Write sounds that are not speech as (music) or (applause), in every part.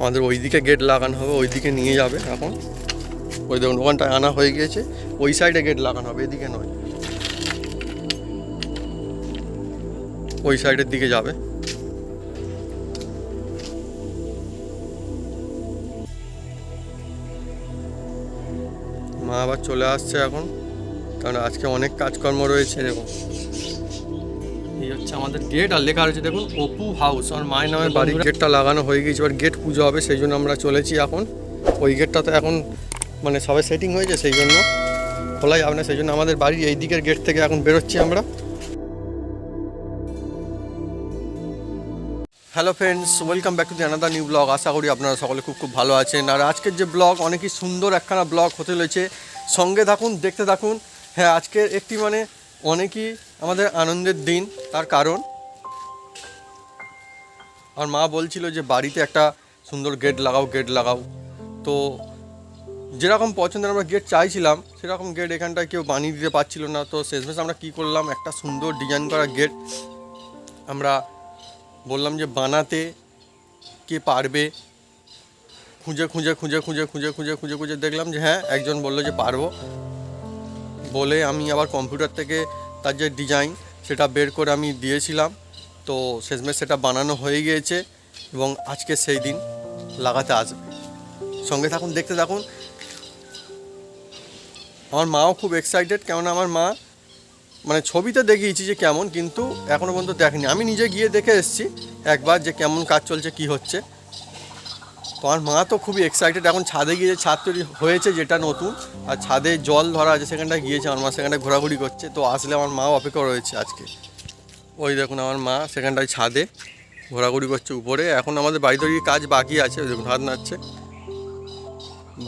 আমাদের ওইদিকে গেট লাগানো হবে, ওইদিকে নিয়ে যাবে এখন। ওই দেখুন ওখানটায় আনা হয়ে গিয়েছে, ওই সাইডে গেট লাগানো হবে, এদিকে নয়। ওই সাইডের দিকে যাবে। মা আবার চলে আসছে এখন, কারণ আজকে অনেক কাজকর্ম রয়েছে দেখুন হচ্ছে আমাদের গেট আর লেখা রয়েছে, দেখুন, অপু হাউস আর মায়ের নামের বাড়ি। গেটটা লাগানো হয়ে গেছে এবার গেট পুজো হবে, সেই জন্য আমরা চলেছি এখন। ওই গেটটা তো এখন মানে সবাই সেটিং হয়েছে, সেই জন্য খোলা যাবে না, সেই জন্য আমাদের বাড়ির এই দিকের গেট থেকে এখন বেরোচ্ছি আমরা। Hello friends welcome back to the another new blog আশা করি আপনারা সকলে খুব খুব ভালো আছেন। আর আজকের যে ব্লগ অনেকই সুন্দর একখানা ব্লগ হতে রয়েছে সঙ্গে থাকুন, দেখতে থাকুন। হ্যাঁ আজকের একটি মানে অনেকই আমাদের আনন্দের দিন, তার কারণ? আমার মা বলছিল যে বাড়িতে একটা সুন্দর গেট লাগাও গেট লাগাও। তো যেরকম পছন্দের আমরা গেট চাইছিলাম, সেরকম গেট এখানটায় কেউ বানিয়ে দিতে পারছিল না। তো শেষমেশ আমরা কী করলাম? একটা সুন্দর ডিজাইন করা গেট আমরা বললাম যে বানাতে কে পারবে? খুঁজে খুঁজে খুঁজে খুঁজে খুঁজে খুঁজে খুঁজে খুঁজে দেখলাম যে হ্যাঁ একজন বলল যে পারব। বলে আমি আবার কম্পিউটার থেকে তার যে ডিজাইন সেটা বের করে আমি দিয়েছিলাম। তো শেষমেশ সেটা বানানো হয়ে গিয়েছে এবং আজকে সেই দিন লাগাতে আসবে। সঙ্গে থাকুন, দেখতে থাকুন। আমার মাও খুব এক্সাইটেড কেননা আমার মা মানে ছবিতে দেখিয়েছি যে কেমন, কিন্তু এখনও পর্যন্ত দেখেনি। আমি নিজে গিয়ে দেখে এসেছি, একবার যে কেমন কাজ চলছে, কি হচ্ছে। আমার মা তো খুবই এক্সাইটেড এখন ছাদে গিয়ে ছাদ তৈরি হয়েছে যেটা নতুন, আর ছাদে জল ধরা আছে সেখানটায় গিয়েছে, আমার মা সেখানটায় ঘোরাঘুরি করছে, তো আসলে আমার মাও অপেক্ষা রয়েছে আজকে। ওই দেখুন আমার মা সেখানটায় ছাদে ঘোরাঘুরি করছে উপরে, এখন আমাদের বাড়ি তৈরির কাজ বাকি আছে, ওই দেখুন হাত নাড়ছে।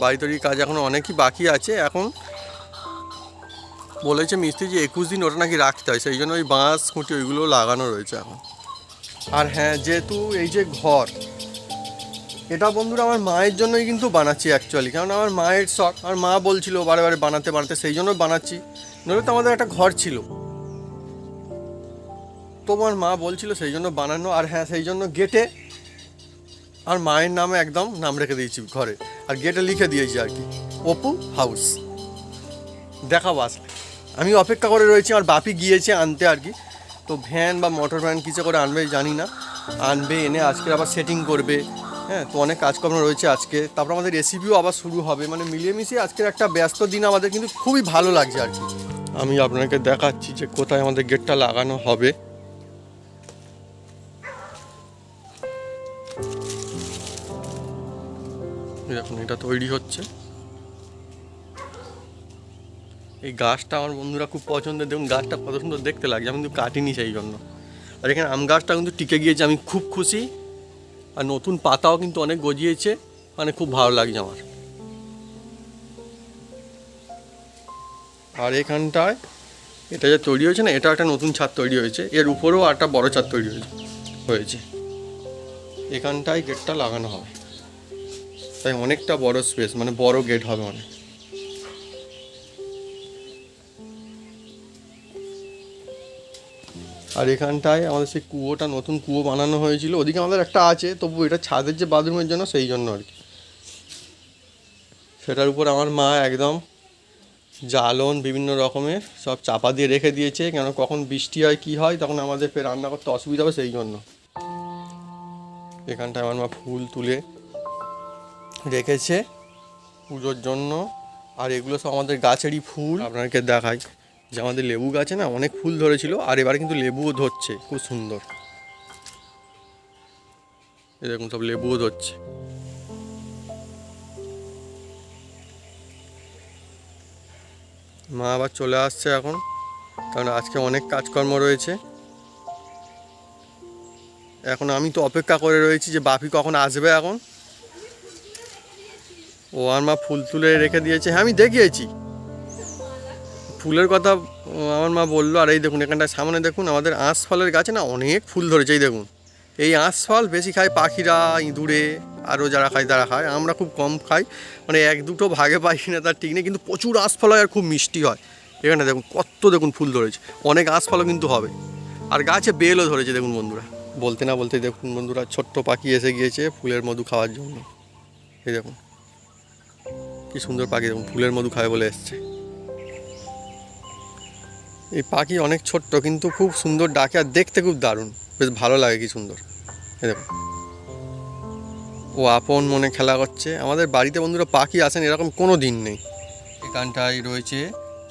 বাড়ি তৈরির কাজ এখন অনেকই বাকি আছে, এখন বলেছে মিস্ত্রি যে একুশ দিন ওটা নাকি রাখতে হয়, সেই জন্য ওই বাঁশ, খুঁটি ওইগুলো লাগানো রয়েছে এখন। আর হ্যাঁ যেহেতু এই যে ঘর এটা বন্ধুরা আমার মায়ের জন্যই কিন্তু বানাচ্ছি অ্যাকচুয়ালি কারণ আমার মায়ের শখ আর মা বলছিল বারে বারে বানাতে বানাতে, সেই জন্য বানাচ্ছি। নইলে তো আমাদের একটা ঘর ছিল। তো আমার মা বলছিল সেই জন্য বানানো, আর হ্যাঁ সেই জন্য গেটে আর মায়ের নামে একদম নাম রেখে দিয়েছি ঘরে। আর গেটে লিখে দিয়েছি আর কি, অপু হাউস দেখাবো আসলে আমি অপেক্ষা করে রয়েছি, আমার বাপি গিয়েছে আনতে আর কি। তো ভ্যান বা মোটর ভ্যান কিছু করে আনবে জানি না। আনবে, এনে আজকে আবার সেটিং করবে। হ্যাঁ তো অনেক কাজকর্ম রয়েছে আজকে। তারপর আমাদের রেসিপিও আবার শুরু হবে। মানে মিলিয়ে মিশিয়ে আজকের একটা ব্যস্ত দিন আমাদের কিন্তু খুবই ভালো লাগছে আর কি। আমি আপনাকে দেখাচ্ছি যে কোথায় আমাদের গেটটা লাগানো হবে। দেখুন, এটা তৈরি হচ্ছে। এই গাছটা আমার বন্ধুরা খুব পছন্দের। দেখুন, গাছটা কত সুন্দর দেখতে লাগছে। আমি কিন্তু কাটিনি সেই জন্য আর এখানে আম গাছটা কিন্তু টিকে গিয়েছে। আমি খুব খুশি। আর নতুন পাতাও কিন্তু অনেক গজিয়েছে মানে খুব ভালো লাগছে আমার। আর এখানটায়, এটা যে তৈরি হয়েছে না, এটা একটা নতুন ছাদ তৈরি হয়েছে। এর উপরেও একটা বড় ছাদ তৈরি হয়েছে হয়েছে। এখানটায় গেটটা লাগানো হবে। তাই অনেকটা বড় স্পেস মানে বড় গেট হবে অনেক। আর এখানটায় আমাদের সেই কুয়োটা, নতুন কুয়ো বানানো হয়েছিল। ওদিকে আমাদের একটা আছে, তবু এটা ছাদের যে বাথরুমের জন্য সেই জন্য আর কি। সেটার উপর আমার মা একদম জ্বালন বিভিন্ন রকমের সব চাপা দিয়ে রেখে দিয়েছে, কেন কখন বৃষ্টি হয়, কি হয়, তখন আমাদের ফের রান্না করতে অসুবিধা হবে সেই জন্য। এখানটায় আমার মা ফুল তুলে রেখেছে পুজোর জন্য। আর এগুলো সব আমাদের গাছেরই ফুল। আপনাকে দেখাই। যে আমাদের লেবু গাছে না অনেক ফুল ধরেছিল, আর এবারে কিন্তু লেবুও ধরছে, খুব সুন্দর। এরকম সব লেবুও ধরছে। মা আবার চলে আসছে এখন, কারণ আজকে অনেক কাজকর্ম রয়েছে। এখন আমি তো অপেক্ষা করে রয়েছি যে বাপি কখন আসবে এখন। ও আর মা ফুল তুলে রেখে দিয়েছে হ্যাঁ আমি দেখিয়েছি। ফুলের কথা আমার মা বলল, আর এই দেখুন, এখানটায় সামনে দেখুন, আমাদের আঁশ ফলের গাছে, না, অনেক ফুল ধরেছে, এই দেখুন। এই আঁশ ফল বেশি খায় পাখিরা, ইঁদুরে, আরও যারা খায়, তারা খায়, আমরা খুব কম খাই। মানে এক দুটো ভাগে পাই না তার ঠিক নেই, কিন্তু প্রচুর আঁশ ফল হয় আর খুব মিষ্টি হয়। এখানে দেখুন, কত দেখুন ফুল ধরেছে। অনেক আঁশ ফলও কিন্তু হবে। আর গাছে বেলও ধরেছে, দেখুন বন্ধুরা। বলতে না বলতে দেখুন বন্ধুরা, ছোট্ট পাখি এসে গিয়েছে ফুলের মধু খাওয়ার জন্য। এই দেখুন, কি সুন্দর পাখি, দেখুন, ফুলের মধু খায় বলে এসছে। এই পাখি অনেক ছোট্ট কিন্তু খুব সুন্দর ডাকে আর দেখতে খুব দারুণ। বেশ ভালো লাগে কি সুন্দর। এই ও আপন মনে খেলা করছে। আমাদের বাড়িতে বন্ধুরা পাখি আসেন এরকম কোনো দিন নেই। এখানটায় রয়েছে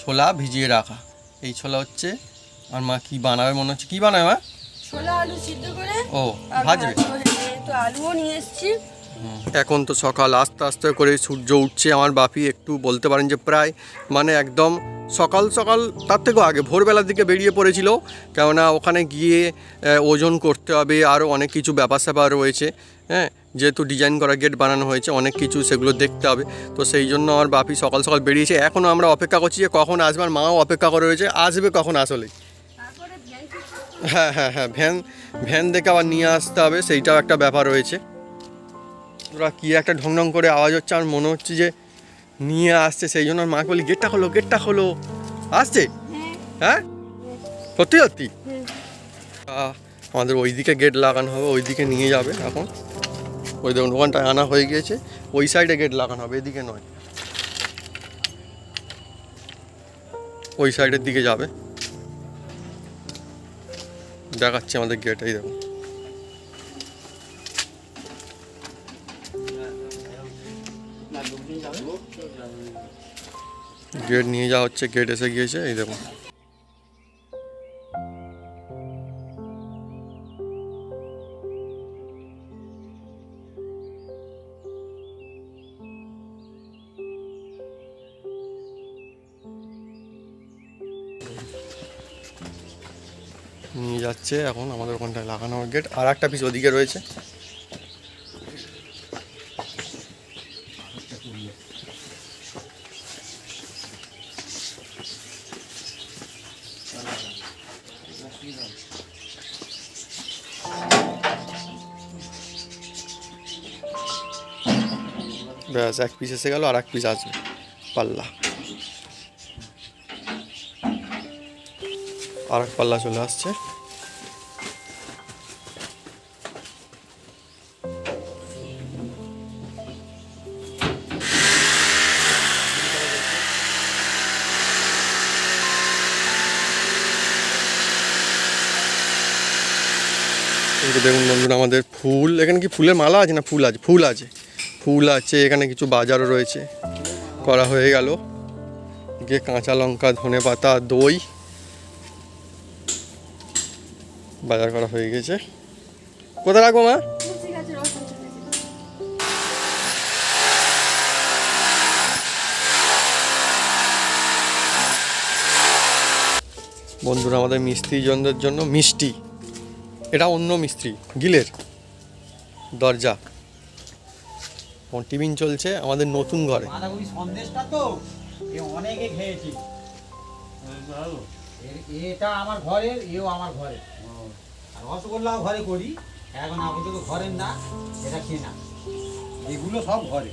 ছোলা ভিজিয়ে রাখা। এই ছোলা হচ্ছে আর মা কি বানাবে মনে হচ্ছে? কি বানাবে মা? ছোলা আলু সিদ্ধ করে ও ভাজবে? তো আলুও নিয়ে এসেছি। এখন তো সকাল আস্তে আস্তে করে সূর্য উঠছে। আমার বাপি একটু বলতে পারেন যে প্রায় মানে একদম সকাল সকাল তার থেকেও আগে ভোরবেলার দিকে বেরিয়ে পড়েছিল। কেননা ওখানে গিয়ে ওজন করতে হবে আরও অনেক কিছু ব্যাপার স্যাপার রয়েছে। হ্যাঁ যেহেতু ডিজাইন করা গেট বানানো হয়েছে অনেক কিছু সেগুলো দেখতে হবে। তো সেই জন্য আমার বাপি সকাল সকাল বেরিয়েছে। এখনও আমরা অপেক্ষা করছি যে কখন আসবে আর মাও অপেক্ষা করে রয়েছে আসবে কখন আসলে। হ্যাঁ হ্যাঁ হ্যাঁ ভ্যান ভ্যান দেখে আবার নিয়ে আসতে হবে সেইটাও একটা ব্যাপার রয়েছে। ওরা কী একটা ঢং ঢং করে আওয়াজ হচ্ছে? আমার মনে হচ্ছে যে নিয়ে আসছে, সেই জন্য মাকে বলি, গেটটা খোলো গেটটা খোলো। আসছে? হ্যাঁ? সত্যি সত্যি? আমাদের ওইদিকে গেট লাগানো হবে, ওইদিকে নিয়ে যাবে এখন। ওই দেখুন ওখানটায় আনা হয়ে গিয়েছে, ওই সাইডে গেট লাগানো হবে, এদিকে নয়। ওই সাইডের দিকে যাবে। দেখাচ্ছে আমাদের গেট, এই দেখুন। গেট নিয়ে যাওয়া হচ্ছে গেট এসে গিয়েছে, এই দেখুন। নিয়ে যাচ্ছে এখন আমাদের ওখানটায় লাগানো গেট আর একটা পিস ওদিকে রয়েছে। ব্যাস, এক পিস এসে গেল আর এক পিস আসবে। পাল্লা। আর এক পাল্লা চলে আসছে। এই দেখুন বন্ধুরা, আমাদের ফুল, এখানে কি ফুলের মালা আছে না ফুল আছে? ফুল আছে। ফুল আছে, এখানে কিছু বাজারও রয়েছে। করা হয়ে গেল। গিয়ে কাঁচা লঙ্কা, ধনে পাতা, দই। বাজার করা হয়ে গেছে। কোথায় রাখব মা। বন্ধুরা, আমাদের মিস্ত্রি জনদের জন্য মিষ্টি। এটা অন্য মিস্ত্রি, গিলের দরজা। টিফিন চলছে আমাদের নতুন ঘরে। সন্দেশটা তো খেয়েছি। এটা আমার আমার আর রসগোল্লাও ঘরে করি, এখন আপাতত ঘরের না, এটা কেনা। এগুলো সব ঘরে।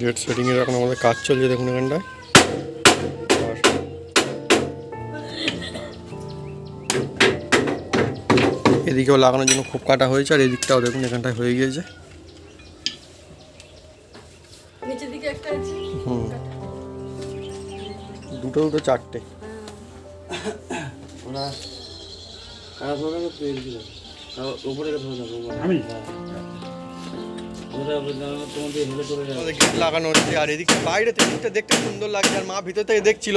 গেট সেটিংয়ের এখন আমাদের কাজ চলছে দেখুন এখানটায়। আর এদিকেও লাগানোর জন্য খুব কাটা হয়েছে আর এদিকটাও দেখুন এখানটায় হয়ে গিয়েছে। নিচের দিকে একটা আছে। হুম। দুটো দুটো চারটে। ওরা কারা ধরে উপরে আমি? লাগানো হচ্ছে, আর এদিকটা বাইরে থেকে এদিকটা দেখতে সুন্দর লাগছে আর মা ভিতর থেকে দেখছিল।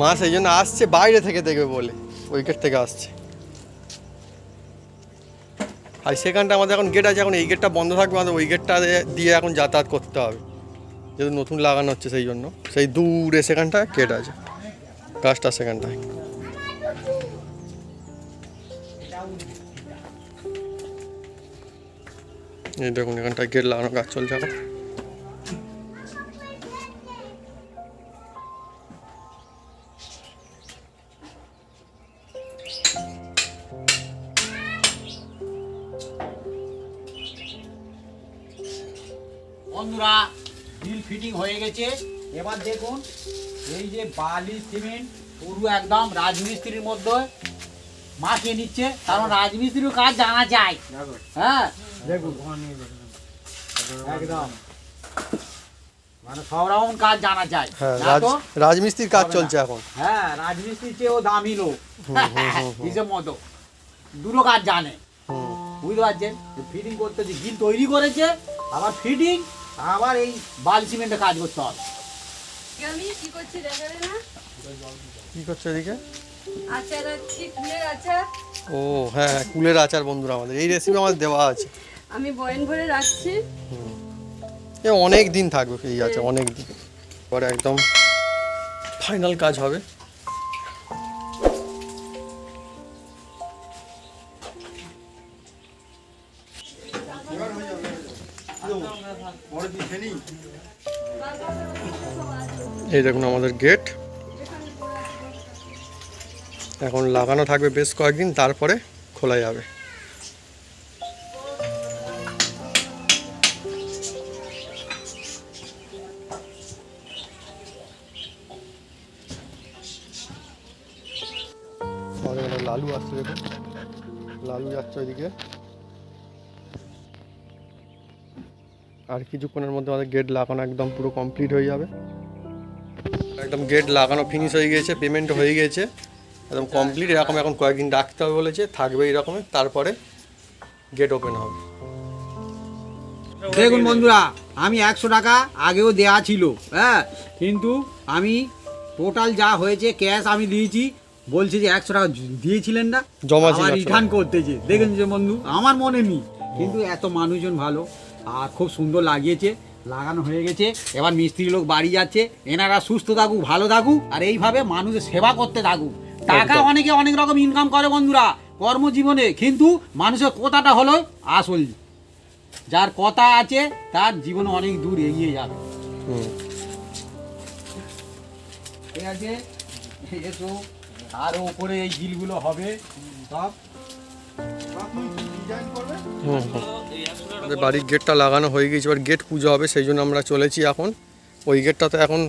মা সেই জন্য আসছে, বাইরে থেকে দেখবে বলে ওই গেট থেকে আসছে। আর সেখানটা আমাদের এখন গেট আছে, এখন এই গেটটা বন্ধ থাকবে, আমাদের ওই গেটটা দিয়ে এখন যাতায়াত করতে হবে। যেহেতু নতুন লাগানো হচ্ছে সেই জন্য, সেই দূরে সেখানটায় গেট আছে গাছটা সেখানটায়। এই দেখুন গেট লাগানো চলছে এখন। বন্ধুরা ডিল ফিটিং হয়ে গেছে। এবার দেখুন এই যে বালি সিমেন্ট পুরো একদম রাজমিস্ত্রির মধ্যে মাখিয়ে নিচ্ছে। কারণ রাজমিস্ত্রির কাজ জানা যায়। হ্যাঁ একদম। মানে সব রকম কাজ জানা যায়। হ্যাঁ? রাজমিস্ত্রির কাজ চলছে এখন। হ্যাঁ রাজমিস্ত্রির চেয়েও দামি লোক। (laughs) হিসেব মতো। দুটো কাজ জানে। বুঝতে পারছেন? ফিটিং করতে যে গিল তৈরি করেছে আবার ফিটিং আবার এই বাল সিমেন্টে কাজ করতে হবে। কি করছি দেখাবে না? কি করছে এদিকে? আচার আছি ও হ্যাঁ হ্যাঁ কুলের আচার বন্ধুরা আমাদের। এই রেসিপি আমাদের দেওয়া আছে। আমি বয়ন ভরে রাখছি। এ অনেক দিন থাকবে এই আছে অনেক দিন। পরে একদম ফাইনাল কাজ হবে। এই দেখুন আমাদের গেট এখন লাগানো থাকবে বেশ কয়েকদিন তারপরে খোলা যাবে। আমাদের এখানে লালু আসছে দেখুন লালু যাচ্ছে ওইদিকে। আর কিছুক্ষণের মধ্যে আমাদের গেট লাগানো একদম পুরো কমপ্লিট হয়ে যাবে। একদম গেট লাগানো ফিনিশ হয়ে গিয়েছে পেমেন্ট হয়ে গিয়েছে। একদম কমপ্লিট এরকম এখন কয়েকদিন রাখতে হবে বলেছে, থাকবে এরকমই, তারপরে গেট ওপেন হবে। দেখুন বন্ধুরা, আমি একশো টাকা আগেও দেয়া ছিল হ্যাঁ? কিন্তু আমি টোটাল যা হয়েছে ক্যাশ আমি দিয়েছি বলছে যে একশো টাকা দিয়েছিলেন না জমা ছিল আবার 100 রিটার্ন করতেছে। দেখেন যে বন্ধু আমার মনে নেই কিন্তু এত মানুষজন ভালো আর খুব সুন্দর লাগিয়েছে লাগানো হয়ে গেছে। এবার মিস্ত্রি লোক বাড়ি যাচ্ছে এনারা সুস্থ থাকুক ভালো থাকুক আর এইভাবে মানুষের সেবা করতে থাকুক। টাকা অনেকে অনেক রকম ইনকাম করে বন্ধুরা কর্মজীবনে কিন্তু মানুষের কথাটা হলো আসল। যার কথা আছে তার জীবন অনেক দূর এগিয়ে যাবে। ঠিক আছে? এসো। আরও উপরে এই গিলগুলো হবে। সব। বাড়ির গেটটা লাগানো হয়ে গেছে এবার গেট পুজো হবে, সেই জন্য আমরা চলেছি এখন। ওই গেটটা তো এখন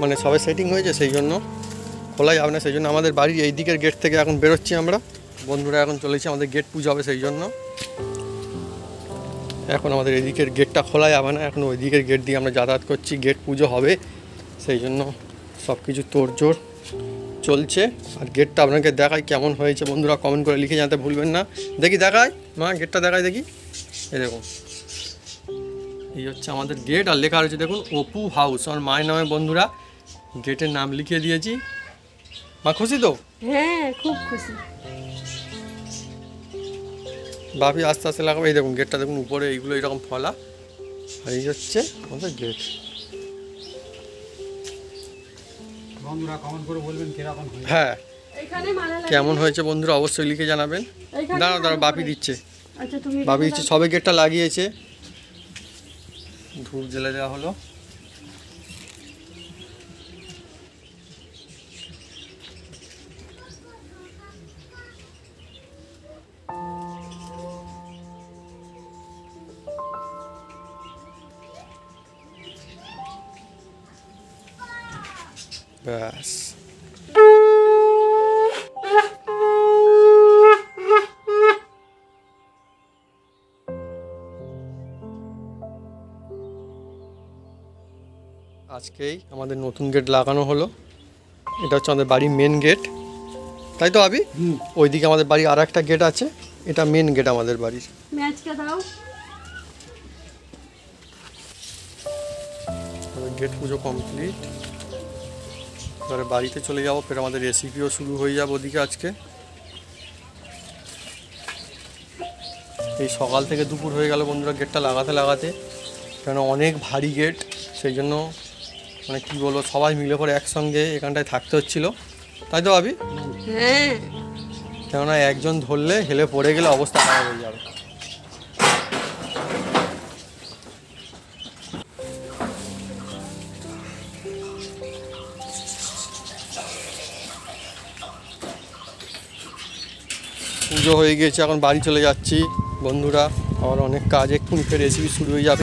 মানে সবে সেটিং হয়েছে, সেই জন্য খোলা যাবে না, সেই জন্য আমাদের বাড়ির এই দিকের গেট থেকে এখন বেরোচ্ছি আমরা। বন্ধুরা এখন চলেছি, আমাদের গেট পুজো হবে, সেই জন্য। এখন আমাদের এদিকের গেটটা খোলা যাবে না, এখন ওই দিকের গেট দিয়ে আমরা যাতায়াত করছি, গেট পুজো হবে, সেই জন্য সব কিছু তোড়জোড়। চলছে। আর গেটটা আপনাকে দেখাই কেমন হয়েছে। বন্ধুরা কমেন্ট করে লিখে জানাতে ভুলবেন না। দেখি দেখাই। মা গেটটা দেখায় দেখি। এই দেখুন এই হচ্ছে আমাদের গেট আর লেখা রয়েছে দেখুন অপু হাউস আমার মায়ের নামে বন্ধুরা গেটের নাম লিখিয়ে দিয়েছি। মা খুশি তো? হ্যাঁ খুব খুশি। বাপি আস্তে আস্তে লাগাবে। এই দেখুন গেটটা দেখুন উপরে এইগুলো এরকম ফলা। আর এই হচ্ছে আমাদের গেট বন্ধুরা কমেন্ট করে বলবেন কীরকম হয়েছে। হ্যাঁ। এখানে মালা কেমন হয়েছে বন্ধুরা? অবশ্যই লিখে জানাবেন। দাঁড়াও দাঁড়াও বাপি দিচ্ছে। আচ্ছা তুমি বাপি দিচ্ছে সবে গেটটা লাগিয়েছে। ধূপ জ্বেলে দেওয়া হলো। ব্যাস আজকেই আমাদের নতুন গেট লাগানো হলো। এটা হচ্ছে আমাদের বাড়ির মেন গেট তাই তো আবি? হুম। ওইদিকে আমাদের বাড়ির আর একটা গেট আছে। এটা মেন গেট আমাদের বাড়ির। গেট পুজো কমপ্লিট এবারে বাড়িতে চলে যাব ফের আমাদের রেসিপিও শুরু হয়ে যাবে ওদিকে আজকে। এই সকাল থেকে দুপুর হয়ে গেল বন্ধুরা গেটটা লাগাতে লাগাতে। কেন অনেক ভারী গেট সেই জন্য মানে কী বলব সবাই মিলে পরে একসঙ্গে এখানটায় থাকতে হচ্ছিল। তাই তো আবি হ্যাঁ। কেননা একজন ধরলে হেলে পড়ে গেলে অবস্থা খারাপ হয়ে যাবে। পুজো হয়ে গিয়েছে এখন বাড়ি চলে যাচ্ছি। বন্ধুরা আমার অনেক কাজ এক্ষুনি ফের রেসিপি শুরু হয়ে যাবে।